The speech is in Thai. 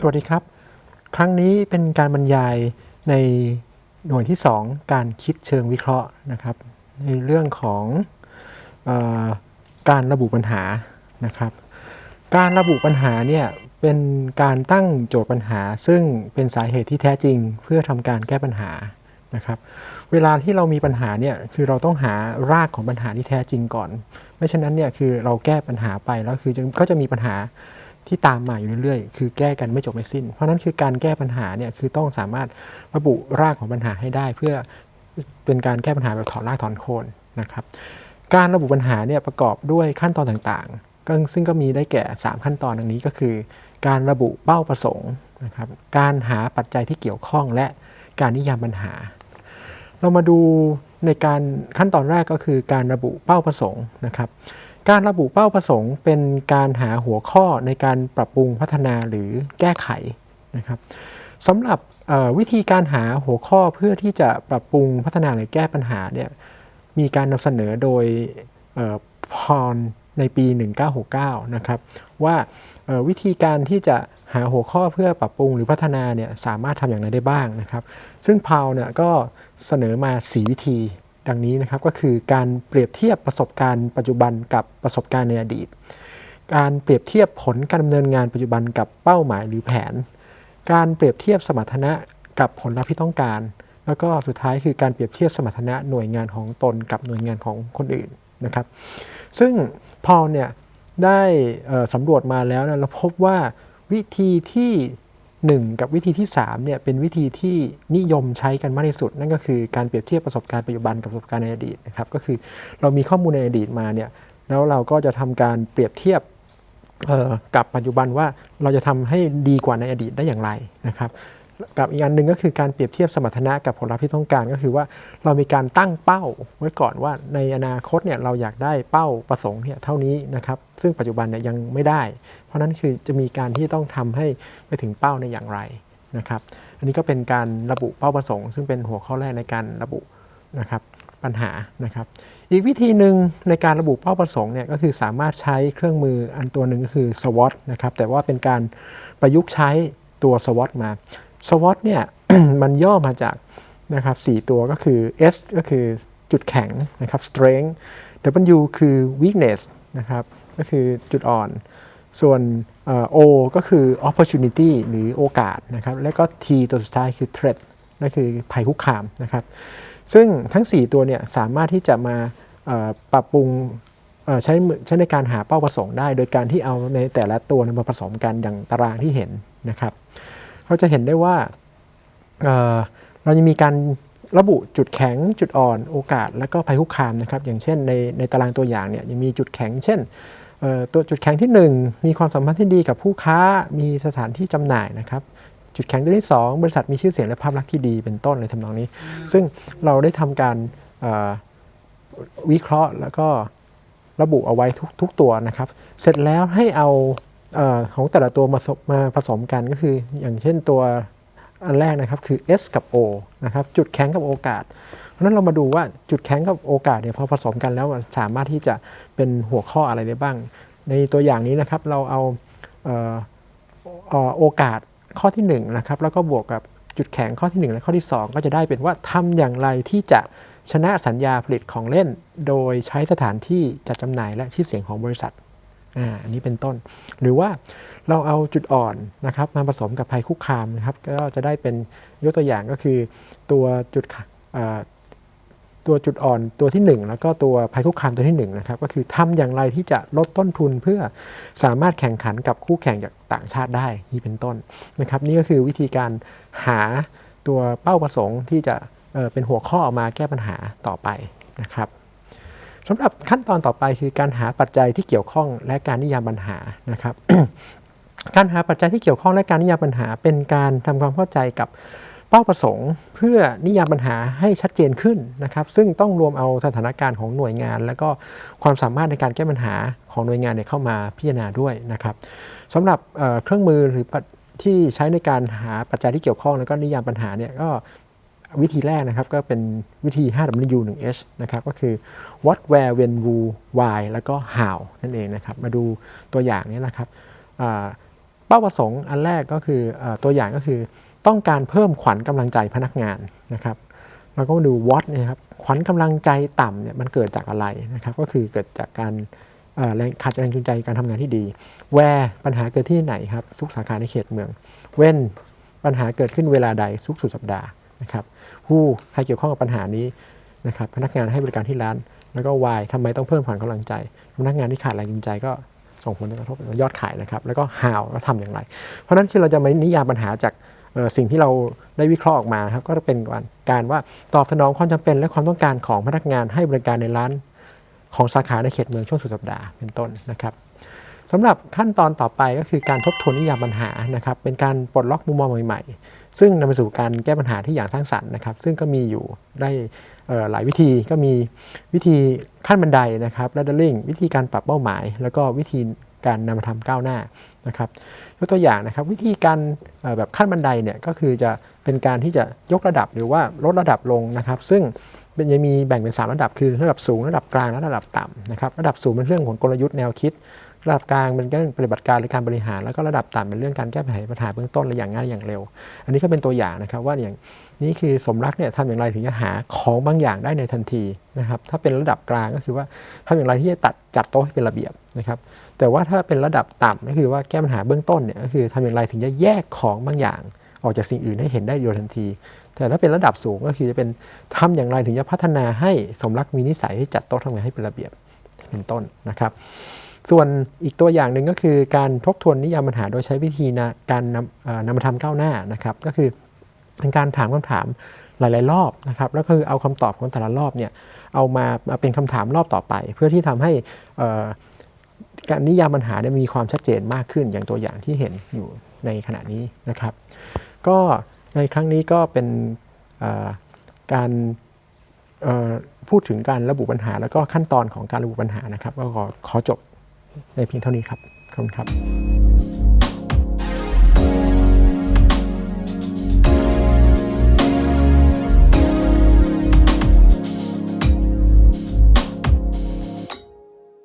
สวัสดีครับ ครั้งนี้เป็นการบรรยายในหน่วยที่ 2 การคิดเชิงวิเคราะห์นะครับ ในเรื่องของออการระบุปัญหานะครับ การระบุปัญหาเนี่ยเป็นการตั้งโจทย์ปัญหา ซึ่งเป็นสาเหตุที่แท้จริงเพื่อทำการแก้ปัญหานะครับ เวลาที่เรามีปัญหาเนี่ยคือเราต้องหารากของปัญหาที่แท้จริงก่อน ไม่เช่นนั้นเนี่ยคือเราแก้ปัญหาไปแล้วคือจะก็จะมีปัญหา ที่ตามมาอยู่เรื่อยๆ คือแก้กันไม่จบไม่สิ้น เพราะนั้นคือการแก้ปัญหาเนี่ยคือต้องสามารถระบุรากของปัญหาให้ได้ เพื่อเป็นการแก้ปัญหาแบบถอนรากถอนโคนนะครับ การระบุปัญหาเนี่ยประกอบด้วยขั้นตอนต่างๆก็ซึ่งก็มีได้แก่ 3 ขั้นตอนดังนี้ก็คือ การระบุเป้าประสงค์นะครับ การหาปัจจัยที่เกี่ยวข้องและการนิยามปัญหา เรามาดูในการขั้นตอนแรกก็คือการระบุเป้าประสงค์นะครับ การระบุเป้าประสงค์เป็นการหาหัวข้อในการปรับปรุงพัฒนาหรือแก้ไขนะครับสำหรับวิธีการหาหัวข้อเพื่อที่จะปรับปรุงพัฒนาหรือแก้ปัญหาเนี่ยมีการนำเสนอโดยเอ่อพรในปี 1969 นะครับว่าวิธีการที่จะหาหัวข้อเพื่อปรับปรุงหรือพัฒนาเนี่ยสามารถทำอย่างไรได้บ้างนะครับ ซึ่งพาวเนี่ยก็เสนอมา 4 วิธี ดังนี้นะครับก็คือการเปรียบเทียบประสบการณ์ปัจจุบันกับประสบการณ์ในอดีต การเปรียบเทียบผลการดำเนินงานปัจจุบันกับเป้าหมายหรือแผน การเปรียบเทียบสมรรถนะกับผลลัพธ์ที่ต้องการ แล้วก็สุดท้ายคือการเปรียบเทียบสมรรถนะหน่วยงานของตนกับหน่วยงานของคนอื่นนะครับ ซึ่งพอลเนี่ยได้สำรวจมาแล้วนะเราพบว่าวิธีที่ 1 กับวิธีที่3เนี่ยเป็นวิธีที่นิยมใช้กันมากที่สุด นั่นก็คือการเปรียบเทียบประสบการณ์ปัจจุบันกับประสบการณ์ในอดีตนะครับก็คือเรามีข้อมูลในอดีตมาเนี่ยแล้วเราก็จะทำการเปรียบเทียบกับปัจจุบันว่าเราจะทำให้ดีกว่าในอดีตได้อย่างไรนะครับ กับอีกอันหนึ่งก็คือการเปรียบเทียบสมรรถนะกับผลลัพธ์ที่ต้องการ ก็คือว่าเรามีการตั้งเป้าไว้ก่อนว่าในอนาคตเนี่ยเราอยากได้เป้าประสงค์เนี่ยเท่านี้นะครับซึ่งปัจจุบันเนี่ยยังไม่ได้ เพราะนั้นคือจะมีการที่ต้องทำให้ไปถึงเป้าในอย่างไรนะครับอันนี้ก็เป็นการระบุเป้าประสงค์ ซึ่งเป็นหัวข้อแรกในการระบุนะครับปัญหานะครับ อีกวิธีหนึ่งในการระบุเป้าประสงค์เนี่ยก็คือสามารถใช้เครื่องมืออันตัวหนึ่งก็คือ SWOT นะครับแต่ว่าเป็นการประยุกต์ใช้ตัว SWOT มา SWOT เนี่ยมันย่อมาจากนะครับสตัวก็คือ S ก็คือจุดแข็งนะครับ strength W คือ weakness นะครับก็คือจุดอ่อน ส่วนเอ่อ O ก็คือ opportunity หรือโอกาสนะครับและก็ T ตัวสุดท้ายคือ threat นั่นคือภัยคุกคามนะครับ ซึ่งทั้ง 4 ตัวเนี่ยสามารถที่จะมาปรับปรุงใช้ใช้ในการหาเป้าประสงค์ได้ โดยการที่เอาในแต่ละตัวมาผสมกันอย่างตารางที่เห็นนะครับ เราจะเห็นได้ว่าเเรายังมีการระบุจุดแข็งจุดอ่อนโอกาส และก็ภัยคุกคามนะครับอย่างเช่นในในตารางตัวอย่างเนี่ยยังมีจุดแข็ง เช่นตัวจุดแข็งที่ 1 มีความสัมพันธ์ที่ดีกับผู้ค้ามีสถานที่จำหน่ายนะครับจุดแข็งตัวที่ 2 บริษัทมีชื่อเสียงและภาพลักษณ์ที่ดีเป็นต้นในทำนองนี้ ซึ่งเราได้ทำการวิเคราะห์แล้วก็ระบุเอาไว้ทุกทุกตัวนะครับ เสร็จแล้วให้เอา อของแต่ละตัวมามาผสมกันก็คือ อย่างเช่นตัวอันแรกนะครับคือ S กับ O นะครับจุดแข็งกับโอกาส เพราะนั้นเรามาดูว่าจุดแข็งกับโอกาสเนี่ยพอผสมกันแล้วมันสามารถที่จะเป็นหัวข้ออะไรได้บ้าง ในตัวอย่างนี้นะครับเราเอาเออเออโอกาสข้อที่1นะครับแล้วก็บวกกับจุดแข็งข้อที่ 1 และข้อที่ 2 ก็จะได้เป็นว่าทำอย่างไรที่จะชนะสัญญาผลิตของเล่น โดยใช้สถานที่จัดจำหน่ายและชื่อเสียงของบริษัท อ่าอันนี้เป็นต้น หรือว่าเราเอาจุดอ่อนนะครับมาผสมกับภัยคุกคามนะครับ ก็จะได้เป็นยกตัวอย่างก็คือตัวจุดตัวจุดอ่อนตัวที่ 1 แล้วก็ตัวภัยคุกคามตัวที่1นะครับก็คือทำอย่างไรที่จะลดต้นทุนเพื่อสามารถแข่งขันกับคู่แข่งจากต่างชาติได้นี่เป็นต้นนะครับ นี่ก็คือวิธีการหาตัวเป้าประสงค์ที่จะเเป็นหัวข้อออกมาแก้ปัญหาต่อไปนะครับ สำหรับขั้นตอนต่อไปคือการหาปัจจัยที่เกี่ยวข้องและการนิยามปัญหานะครับ การหาปัจจัยที่เกี่ยวข้องและการนิยามปัญหา เป็นการทำความเข้าใจกับเป้าประสงค์ เพื่อนิยามปัญหาให้ชัดเจนขึ้นนะครับ ซึ่งต้องรวมเอาสถานการณ์ของหน่วยงาน และก็ความสามารถในการแก้ปัญหาของหน่วยงานเนเข้ามาพิจารณาด้วยนะครับสำหรับเเครื่องมือหรือที่ใช้ในการหาปัจจัยที่เกี่ยวข้องแล้วก็นิยามปัญหาเนี่ยก็ วิธีแรกนะครับก็เป็นวิธี 5W 1H นะครับก็คือ what where when who why แล้วก็ how นั่นเองนะครับ มาดูตัวอย่างนี้นะครับเป้าประสงค์อันแรกก็คืออตัวอย่างก็คือต้องการเพิ่มขวัญกำลังใจพนักงานนะครับเราก็มาดู what เนี่ยครับขวัญกำลังใจต่ำเนี่ยมันเกิดจากอะไรนะครับก็คือเกิดจากการแรงขาดแรงจูงใจการทำงานที่ดี where ปัญหาเกิดที่ไหนครับทุกสาขาในเขตเมือง when ปัญหาเกิดขึ้นเวลาใดทุกสุดสัปดาห์ นะครับ who ใครเกี่ยวข้องกับปัญหานี้นะครับพนักงานให้บริการที่ร้าน แล้วก็ why ทำไมต้องเพิ่มขวัญกำลังใจ พนักงานที่ขาดแรงจูงใจก็ส่งผลกระทบต่อยอดขายนะครับ แล้วก็ how ก็ทำอย่างไร เพราะฉะนั้นที่เราจะมานิยามปัญหาจากสิ่งที่เราได้วิเคราะห์ออกมาครับก็จะเป็นการว่าตอบสนองความจำเป็นและความต้องการของพนักงานให้บริการในร้านของสาขาในเขตเมืองช่วงสุดสัปดาห์เป็นต้นนะครับ สำหรับขั้นตอนต่อไปก็คือการทบทวนนิยามปัญหานะครับ เป็นการปลดล็อกมุมมองใหม่ๆ ซึ่งนำไปสู่การแก้ปัญหาที่อย่างสร้างสรรค์นะครับ ซึ่งก็มีอยู่ได้หลายวิธีก็มีวิธีขั้นบันไดนะครับ laddering วิธีการปรับเป้าหมาย แล้วก็วิธีการนำมาทำก้าวหน้านะครับยกตัวอย่างนะครับวิธีการแบบขั้นบันไดเนี่ยก็คือจะเป็นการที่จะยกระดับหรือว่าลดระดับลงนะครับ ซึ่งเป็นจะมีแบ่งเป็น 3 ระดับคือระดับสูงระดับกลางและระดับต่ำนะครับระดับสูงเป็นเรื่องของกลยุทธ์แนวคิด ระดับกลางเป็นเรื่องปฏิบัติการหรือการบริหาร แล้วก็ระดับต่ำเป็นเรื่องการแก้ปัญหาปัญหาเบื้องต้นและอย่างง่ายอย่างเร็ว อันนี้ก็เป็นตัวอย่างนะครับว่าอย่างนี้คือสมรักเนี่ยทำอย่างไรถึงจะหาของบางอย่างได้ในทันทีนะครับถ้าเป็นระดับกลางก็คือว่าทำอย่างไรที่จะตัดจัดโต๊ะให้เป็นระเบียบนะครับแต่ว่าถ้าเป็นระดับต่ำก็คือว่าแก้ปัญหาเบื้องต้นเนี่ยก็คือทำอย่างไรถึงจะแยกของบางอย่าง ออกจากสิ่งอื่นให้เห็นได้โดยทันที แต่ถ้าเป็นระดับสูงก็คือจะเป็นทำอย่างไรถึงจะพัฒนาให้สมรักมีนิสัยที่จัดโต๊ะทำงานให้เป็นระเบียบเป็นต้นนะครับ ส่วนอีกตัวอย่างหนึ่งก็คือการทบทวนนิยามปัญหาโดยใช้วิธีนะการนำนำมาทำก้าวหน้านะครับ ก็คือเป็นการถามคำถามหลาย ๆ รอบนะครับแล้วคือเอาคำตอบของแต่ละรอบเนี่ยเอามามาเป็นคำถามรอบต่อไป เพื่อที่ทำให้การนิยามปัญหาเนี่ยมีความชัดเจนมากขึ้นอย่างตัวอย่างที่เห็นอยู่ในขณะนี้นะครับ ก็ในครั้งนี้ก็เป็นการพูดถึงการระบุปัญหา แล้วก็ขั้นตอนของการระบุปัญหานะครับ ก็ขอขอจบ ในเพียงเท่านี้ครับ ขอบคุณครับ